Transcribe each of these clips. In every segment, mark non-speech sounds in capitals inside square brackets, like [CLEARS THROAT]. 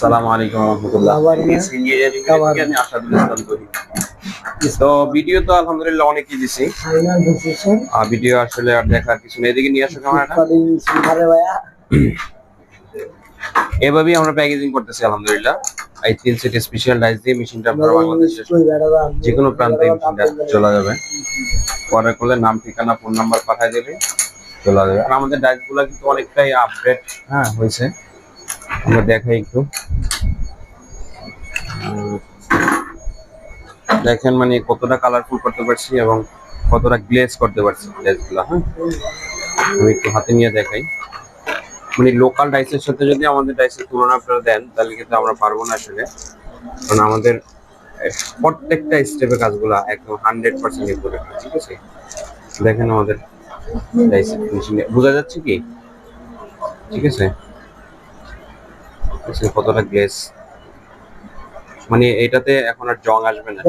সালাম আলাইকুম রহমতুল্লাহ। আমি ইসলাম করি তো ভিডিও তো আলহামদুলিল্লাহ অনেকই দিছি। আর ভিডিও আসলে আর দেখার কিছু নেই। এদিকে নিয়ে আসো ক্যামেরাটা [CLEARS THROAT] এভাবেই আমরা প্যাকেজিং করতেছি আলহামদুলিল্লাহ। এই তিন সেট স্পেশাল ডাইস দিয়ে মেশিনটা আপনারা বাংলাদেশের যে কোনো প্রান্তে মেশিনটা চলে যাবে। অর্ডার করলে নাম ঠিকানা ফোন নাম্বার পাঠিয়ে দেবে চলে যাবে। আর আমাদের ডাইসগুলা কিন্তু অনেকটাই আপডেট হ্যাঁ হয়েছে। আমরা দেখাই একটু। দেখেন মানে কতটা কালারফুল করতে পারছি এবং কতটা গ্লেজ করতে পারছি ডাইসগুলো হ্যাঁ? আমি একটু হাতে নিয়ে দেখাই। মানে লোকাল ডাইসের সাথে যদি আমাদের ডাইসের তুলনা আপনারা দেন, তাহলে কিন্তু আমরা পারব না আসলে। কারণ আমাদের প্রত্যেকটা স্টেপে কাজগুলো একদম হান্ড্রেড পার্সেন্ট করে ঠিক আছে? দেখেন আমাদের ডাইসের বোঝা যাচ্ছে কি? ঠিক আছে? দেখছেন কতটা গ্লেস। মানে এটাতে এখন আর জং আসবে না।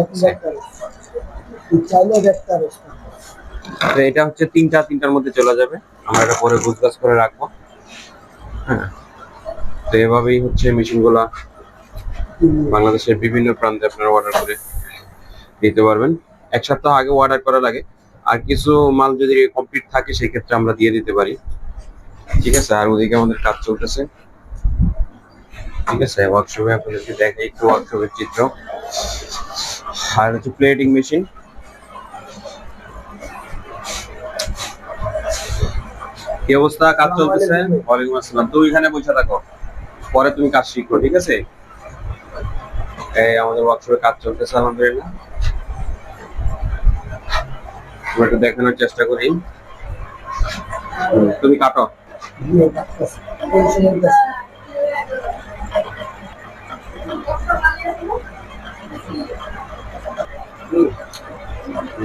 এটা হচ্ছে তিনটা তিনটার মধ্যে চলে যাবে। আমরা এটা পরে গুজগাছ করে রাখব। হ্যাঁ। তো এভাবেই হচ্ছে মেশিনগুলা বাংলাদেশের বিভিন্ন প্রান্তে আপনারা অর্ডার করে দিতে পারবেন। এক সপ্তাহ আগে অর্ডার করা লাগে। আর কিছু মাল যদি কমপ্লিট থাকে সেই ক্ষেত্রে আমরা দিয়ে দিতে পারি। ঠিক আছে? আর ওদিকে আমাদের কাজ চলতেছে। ঠিক আছে ওয়ার্কশপে আপনাদেরকে দেখাই একটু ওয়ার্কশপের চিত্র। আর হচ্ছে প্লেটিং মেশিন কি অবস্থা? কাজ চলতেছে? ওয়ালাইকুম আসসালাম। তুমি এখানে বসে থাকো। পরে তুমি কাজ শিখো ঠিক আছে? এই আমাদের ওয়ার্কশপে কাজ চলতেছে আলহামদুলিল্লাহ। আমরা একটু দেখানোর চেষ্টা করি। তুমি কাটো।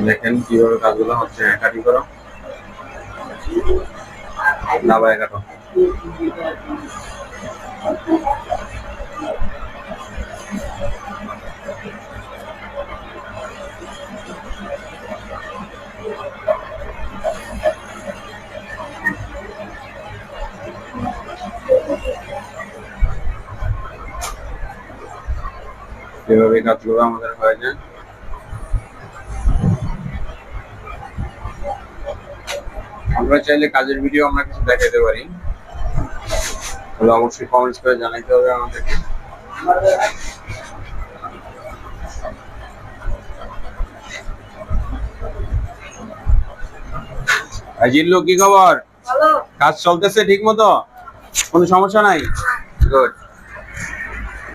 দেখেন কীভাবে কাজগুলো হচ্ছে কাটিং করো? ভাই কাটো এভাবে কাজগুলো আমাদের হয়ে যায় আমরা চাইলে কাজের ভিডিও আমরা কিছু দেখাতে পারি। তাহলে অবশ্যই কমেন্টস করে জানাইতে হবে আমাদেরকে। জিল্লু কি খবর? কাজ চলতেছে ঠিক মতো কোনো সমস্যা নাই? গুড